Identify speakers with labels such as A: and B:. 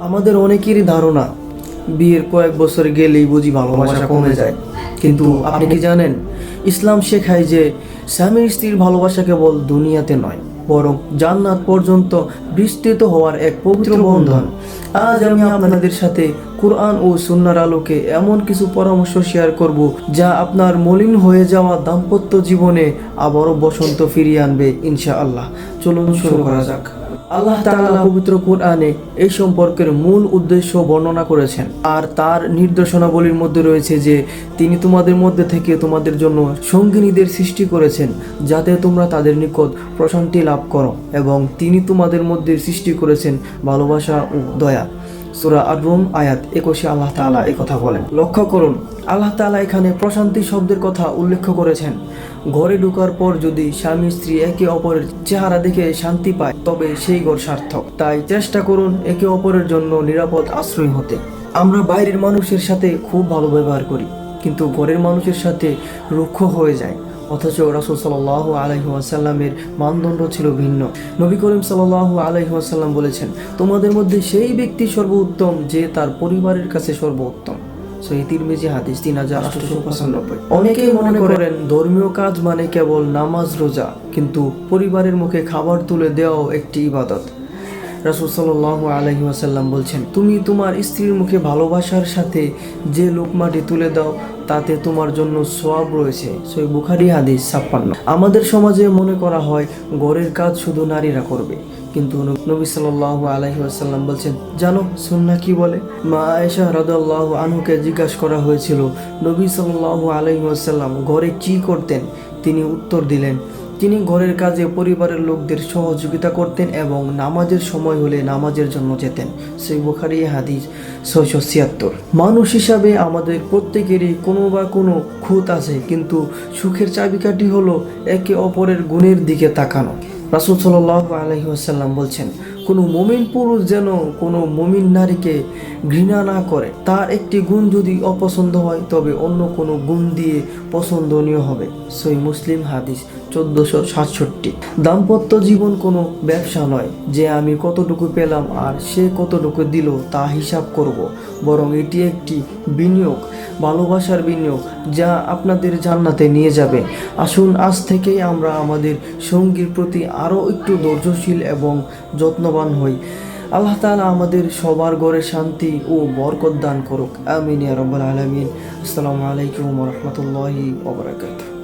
A: আমাদের অনেকেরই ধারণা বিয়ের কয়েক বছর গেলেই বুঝি ভালোবাসা কমে যায়। কিন্তু আপনি কি জানেন ইসলাম শেখায় যে স্বামী স্ত্রীর ভালোবাসা কেবল দুনিয়াতে নয় বরং জান্নাত পর্যন্ত বিস্তৃত হওয়ার এক পবিত্র বন্ধন। আজ আমি আপনাদের সাথে কোরআন ও সুন্নার আলোকে এমন কিছু পরামর্শ শেয়ার করব যা আপনার মলিন হয়ে যাওয়া দাম্পত্য জীবনে আবারও বসন্ত ফিরিয়ে আনবে ইনশাআল্লাহ। চলুন শুরু করা যাক। আল্লাহ তাআলা পবিত্র কোরআনে এই সম্পর্কের মূল উদ্দেশ্য বর্ণনা করেছেন। আর তার নির্দেশনাবলীর মধ্যে রয়েছে যে, তিনি তোমাদের মধ্যে থেকে তোমাদের জন্য সঙ্গিনীদের সৃষ্টি করেছেন, যাতে তোমরা তাদের নিকট প্রশান্তি লাভ করো এবং তিনি তোমাদের মধ্যে সৃষ্টি করেছেন ভালোবাসা ও দয়া। সুরা আর রোম আয়াত একুশে আল্লাহ এই কথা বলেন। লক্ষ্য করুন, আল্লাহ তাআলা এখানে প্রশান্তি শব্দের কথা উল্লেখ করেছেন। ঘরে ঢোকার পর যদি স্বামী স্ত্রী একে অপরের চেহারা দেখে শান্তি পায়, তবে সেই ঘর সার্থক। তাই চেষ্টা করুন একে অপরের জন্য নিরাপদ আশ্রয় হতে। আমরা বাইরের মানুষের সাথে খুব ভালো ব্যবহার করি, কিন্তু ঘরের মানুষের সাথে রুক্ষ হয়ে যায় অথচ রাসুল সাল্লাহ আলহি আসাল্লামের মানদণ্ড ছিল ভিন্ন। নবী করিম সাল্লাহ আলহি আসাল্লাম বলেছেন, তোমাদের মধ্যে সেই ব্যক্তি সর্বোত্তম যে তার পরিবারের কাছে সর্বোত্তম। তিরমিজি হাদিস তিন হাজার আটশো পঁচানব্বই। অনেকেই মনে করেন ধর্মীয় কাজ মানে কেবল নামাজ রোজা কিন্তু পরিবারের মুখে খাবার তুলে দেওয়াও একটি ইবাদত। রাসুল সাল্লাহ আলহি আসাল্লাম বলছেন তুমি তোমার স্ত্রীর মুখে ভালোবাসার সাথে যে লোকমাটি তুলে দাও তাতে তোমার জন্য সোয়াব রয়েছে। সই বুখারি হাদিস ছাপ্পান্ন। আমাদের সমাজে মনে করা হয় ঘরের কাজ শুধু নারীরা করবে। কিন্তু নবী সাল্লাহ আলহি আসাল্লাম বলছেন, জানো, সুন্না কি বলে? মা আয়েশা রাদাল্লাহ আনহুকে জিজ্ঞাসা করা হয়েছিল, নবী সাল্লাহ আলহি আসাল্লাম ঘরে কি করতেন? তিনি উত্তর দিলেন, তিনি ঘরের কাজে পরিবারের লোকদের সহযোগিতা করতেন এবং নামাজের সময় হলে নামাজের জন্য যেতেন। সেই বুখারি হাদিস, ছয়শো ছিয়াত্তর। মানুষ হিসাবে আমাদের প্রত্যেকেরই কোনো বা কোনো খুঁত আছে, কিন্তু সুখের চাবিকাঠি হলো একে অপরের গুণের দিকে তাকানো। রাসুল সাল আলহি আসাল্লাম বলছেন কোনো মমিন পুরুষ যেন কোনো মমিন নারীকে ঘৃণা না করে। তার একটি গুণ যদি অপছন্দ হয়, তবে অন্য কোনো গুণ দিয়ে পছন্দনীয় হবে। সই মুসলিম হাদিস চোদ্দশো সাতষট্টি। দাম্পত্য জীবন কোনো ব্যবসা নয়, যে আমি কতটুকু পেলাম আর সে কতটুকু দিল তা হিসাব করব। বরং এটি একটি বিনিয়োগ, ভালোবাসার বিনিয়োগ, যা আপনাদের জান্নাতে নিয়ে যাবে। আসুন, আজ থেকেই আমরা আমাদের সঙ্গীর প্রতি আরও একটু ধৈর্যশীল এবং যত্নবান হই। আল্লাহ তালা আমাদের সবার ঘরে শান্তি ও বরকত দান করুক। আমিন রব্বুল আলমিন। আসসালামু আলাইকুম রহমতুল্লাহি বারাকাতুহু।